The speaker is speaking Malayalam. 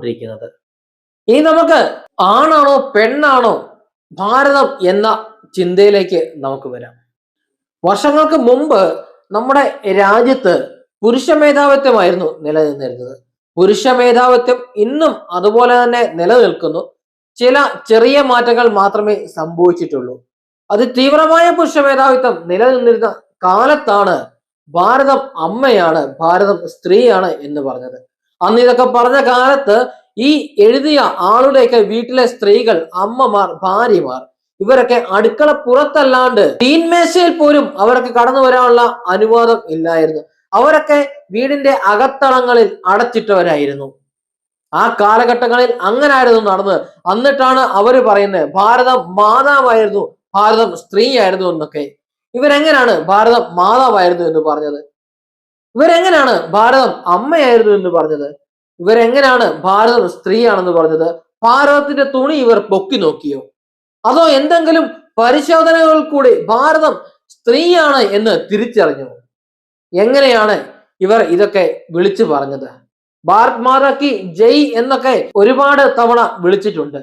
ഇരിക്കുന്നത് ഇനി നമുക്ക് ആണാണോ പെണ്ണാണോ ഭാരതം എന്ന ചിന്തയിലേക്ക് നമുക്ക് വരാം. വർഷങ്ങൾക്ക് മുമ്പ് നമ്മുടെ രാജ്യത്ത് പുരുഷ മേധാവിത്വമായിരുന്നു നിലനിന്നിരുന്നത്. പുരുഷ മേധാവിത്വം ഇന്നും അതുപോലെ തന്നെ നിലനിൽക്കുന്നു. ചില ചെറിയ മാറ്റങ്ങൾ മാത്രമേ സംഭവിച്ചിട്ടുള്ളൂ. അത് തീവ്രമായ പുരുഷ മേധാവിത്വം നിലനിന്നിരുന്ന കാലത്താണ് ഭാരതം അമ്മയാണ് ഭാരതം സ്ത്രീയാണ് എന്ന് പറഞ്ഞത്. അന്ന് ഇതൊക്കെ പറഞ്ഞ കാലത്ത് ഈ എഴുതിയ ആളുടെയൊക്കെ വീട്ടിലെ സ്ത്രീകൾ അമ്മമാർ ഭാര്യമാർ ഇവരൊക്കെ അടുക്കള പുറത്തല്ലാണ്ട് തീന്മേശയിൽ പോലും അവർക്ക് കടന്നു വരാനുള്ള അനുവാദം ഇല്ലായിരുന്നു. അവരൊക്കെ വീടിന്റെ അകത്തളങ്ങളിൽ അടച്ചിട്ടവരായിരുന്നു. ആ കാലഘട്ടങ്ങളിൽ അങ്ങനെ ആയിരുന്നു നടന്നത്. എന്നിട്ടാണ് അവർ പറയുന്നത് ഭാരതം മാതാവായിരുന്നു ഭാരതം സ്ത്രീയായിരുന്നു എന്നൊക്കെ. ഇവരെങ്ങനെയാണ് ഭാരതം മാതാവായിരുന്നു എന്ന് പറഞ്ഞത്? ഇവരെങ്ങനെയാണ് ഭാരതം അമ്മയായിരുന്നു എന്ന് പറഞ്ഞത്? ഇവരെങ്ങനെയാണ് ഭാരതം സ്ത്രീയാണെന്ന് പറഞ്ഞത്? ഭാരതത്തിന്റെ തുണി ഇവർ പൊക്കി നോക്കിയോ? അതോ എന്തെങ്കിലും പരിശോധനകൾ കൂടി ഭാരതം സ്ത്രീയാണ് എന്ന് തിരിച്ചറിഞ്ഞു? എങ്ങനെയാണ് ഇവർ ഇതൊക്കെ വിളിച്ചു പറഞ്ഞത്? ഭാരത് മാതാ കി ജയ് എന്നൊക്കെ ഒരുപാട് തവണ വിളിച്ചിട്ടുണ്ട്.